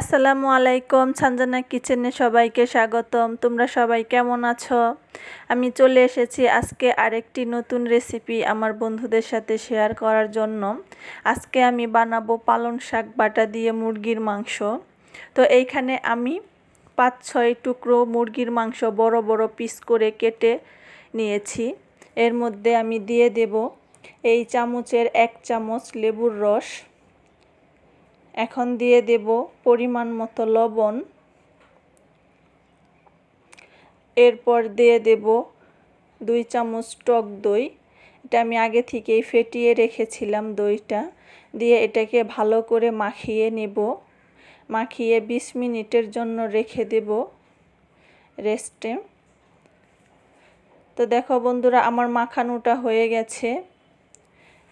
আসসালামু আলাইকুম সঞ্জনা কিচেনে সবাইকে স্বাগতম। তোমরা সবাই কেমন আছো? আমি চলে এসেছি আজকে আরেকটি নতুন রেসিপি আমার বন্ধুদের সাথে শেয়ার করার জন্য। আজকে আমি বানাবো পালং শাক, বাটা দিয়ে মুরগির মাংস। তো এইখানে আমি পাঁচ, ছয় টুকরো মুরগির মাংস বড় বড় পিস করে কেটে নিয়েছি। এর মধ্যে আমি দিয়ে দেব এই চামচের এক চামচ লেবুর রস এখন দিয়ে দেব পরিমাণ মতো লবণ। এরপর দিয়ে দেব দুই চামচ টক দই। এটা আমি আগে থেকেই ফেটিয়ে রেখেছিলাম দইটা। দিয়ে এটাকে ভালো করে মাখিয়ে নেব। মাখিয়ে বিশ মিনিটের জন্য রেখে দেব রেস্টে। তো দেখো বন্ধুরা, আমার মাখানোটা হয়ে গেছে।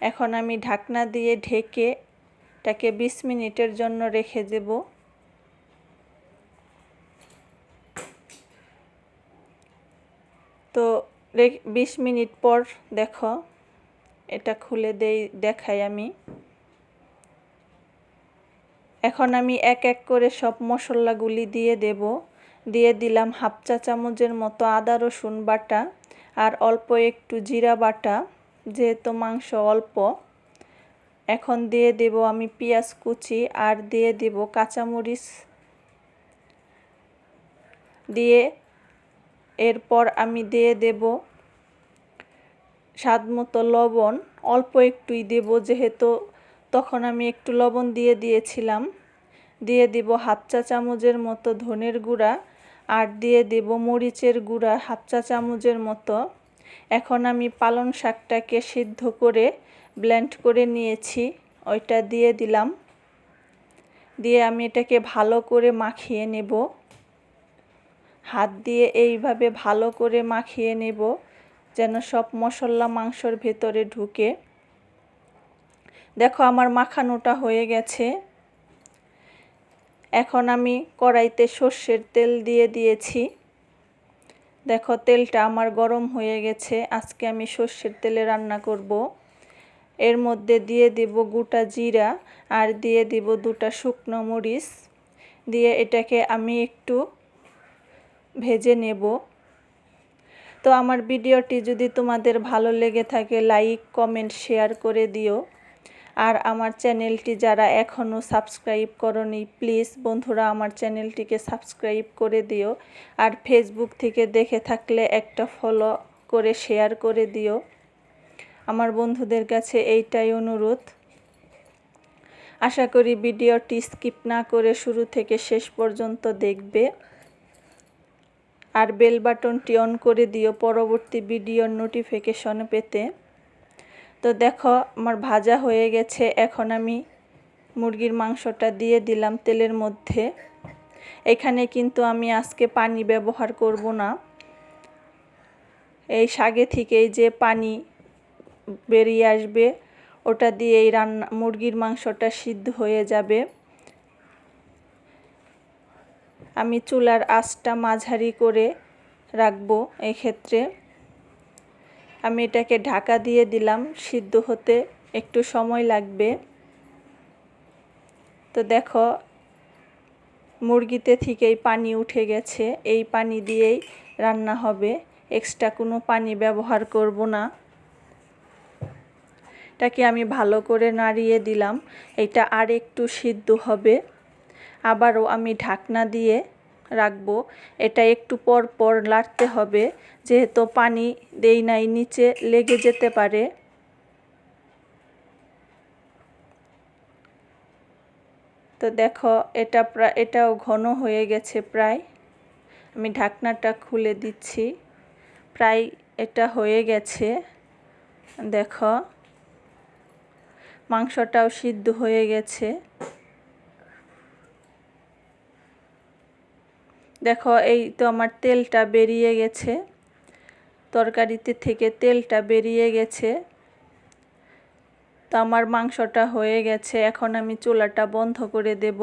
এখন আমি ঢাকনা দিয়ে ঢেকে এটাকে বিশ মিনিটের জন্য রেখে দেব। তো বিশ মিনিট পর দেখো, এটা খুলে দেই, দেখাই আমি। এখন আমি এক এক করে সব মশলাগুলি দিয়ে দেব। দিয়ে দিলাম হাফ চা চামচের মতো আদা, রসুন বাটা আর অল্প একটু জিরা বাটা, যেহেতু মাংস অল্প। এখন দিয়ে দেব আমি পেঁয়াজ কুচি আর দিয়ে দেব কাঁচামরিচ দিয়ে এরপর আমি দিয়ে দেব স্বাদ মতো লবণ। অল্প একটুই দেব যেহেতু তখন আমি একটু লবণ দিয়ে দিয়েছিলাম। দিয়ে দেব হাফ চা চামচের মতো ধনের গুঁড়া আর দিয়ে দেব মরিচের গুঁড়া হাফ চা চামচের মতো। এখন আমি পালং শাকটাকে সিদ্ধ করে ব্লেন্ড করে নিয়েছি, ওইটা দিয়ে দিলাম। দিয়ে আমি এটাকে ভালো করে মাখিয়ে নেব। হাত দিয়ে এইভাবে ভালো করে মাখিয়ে নেব, যেন সব মশলা মাংসর ভেতরে ঢুকে। দেখো আমার মাখানোটা হয়ে গেছে। এখন আমি কড়াইতে সর্ষের তেল দিয়ে দিয়েছি। দেখো তেলটা আমার গরম হয়ে গেছে, আজকে আমি সর্ষের তেলে রান্না করব। এর মধ্যে দিয়ে দেব গোটা জিরা আর দিয়ে দেব দুটা শুকনো মরিচ। দিয়ে এটাকে আমি একটু ভেজে নেব। তো আমার ভিডিওটি যদি তোমাদের ভালো লেগে থাকে, লাইক, কমেন্ট, শেয়ার করে দিও। আর আমার চ্যানেলটি যারা এখনও সাবস্ক্রাইব করনি, প্লিজ বন্ধুরা আমার চ্যানেলটিকে সাবস্ক্রাইব করে দিও। আর ফেসবুক থেকে দেখে থাকলে একটা ফলো করে শেয়ার করে দিও। আমার বন্ধুদের কাছে এইটাই অনুরোধ। আশা করি ভিডিওটি স্কিপ না করে শুরু থেকে শেষ পর্যন্ত দেখবে। আর বেল বাটনটি অন করে দিও পরবর্তী ভিডিওর নোটিফিকেশন পেতে। তো দেখো, আমার ভাজা হয়ে গেছে। এখন আমি মুরগির মাংসটা দিয়ে দিলাম তেলের মধ্যে। এখানে কিন্তু আমি আজকে পানি ব্যবহার করব না। এই শাগে থেকেই যে পানি বেরিয়ে আসবে। ওটা দিয়ে এই রান্না, মুরগির মাংসটা সিদ্ধ হয়ে যাবে। আমি চুলার আঁচটা মাঝারি করে রাখব এক্ষেত্রে। আমি এটাকে ঢাকা দিয়ে দিলাম, সিদ্ধ হতে একটু সময় লাগবে। তো দেখো, মুরগিতে থেকেই পানি উঠে গেছে, এই পানি দিয়েই রান্না হবে। এক্সট্রা কোনো পানি ব্যবহার করব না। এটাকে আমি ভালো করে নাড়িয়ে দিলাম। এটা আর একটু সিদ্ধ হবে। আবারও আমি ঢাকনা দিয়ে রাখব। এটা একটু পর পর লাড়তে হবে, যেহেতু পানি দেই নাই, নিচে লেগে যেতে পারে। তো দেখো, এটা প্রায় এটাও ঘন হয়ে গেছে প্রায়। আমি ঢাকনাটা খুলে দিচ্ছি। প্রায় এটা হয়ে গেছে। দেখো। মাংসটাও সিদ্ধ হয়ে গেছে। দেখো, এই তো আমার তেলটা বেরিয়ে গেছে। তরকারিতে থেকে তেলটা বেরিয়ে গেছে। তো আমার মাংসটা হয়ে গেছে। এখন আমি চুলাটা বন্ধ করে দেব।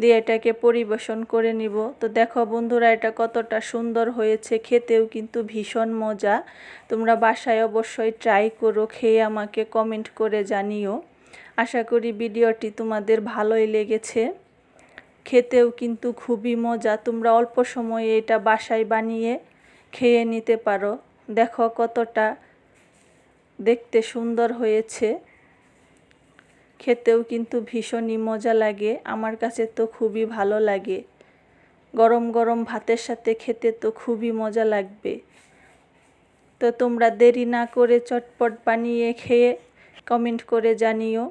দিয়ে এটাকে পরিবেশন করে নিব। তো দেখো বন্ধুরা, এটা কতটা সুন্দর হয়েছে, খেতেও কিন্তু ভীষণ মজা। তোমরা বাসায় অবশ্যই ট্রাই করো, খেয়ে আমাকে কমেন্ট করে জানিও। আশা করি ভিডিওটি তোমাদের ভালোই লেগেছে। খেতেও কিন্তু খুবই মজা, তোমরা অল্প সময়ে এটা বাসায় বানিয়ে খেয়ে নিতে পারো। দেখো কতটা দেখতে সুন্দর হয়েছে। খেতেও কিন্তু ভীষণই মজা লাগে। আমার কাছে তো খুবই ভালো লাগে। গরম গরম ভাতের সাথে খেতে তো খুবই মজা লাগবে। তো তোমরা দেরি না করে চটপট বানিয়ে খেয়ে কমেন্ট করে জানিও।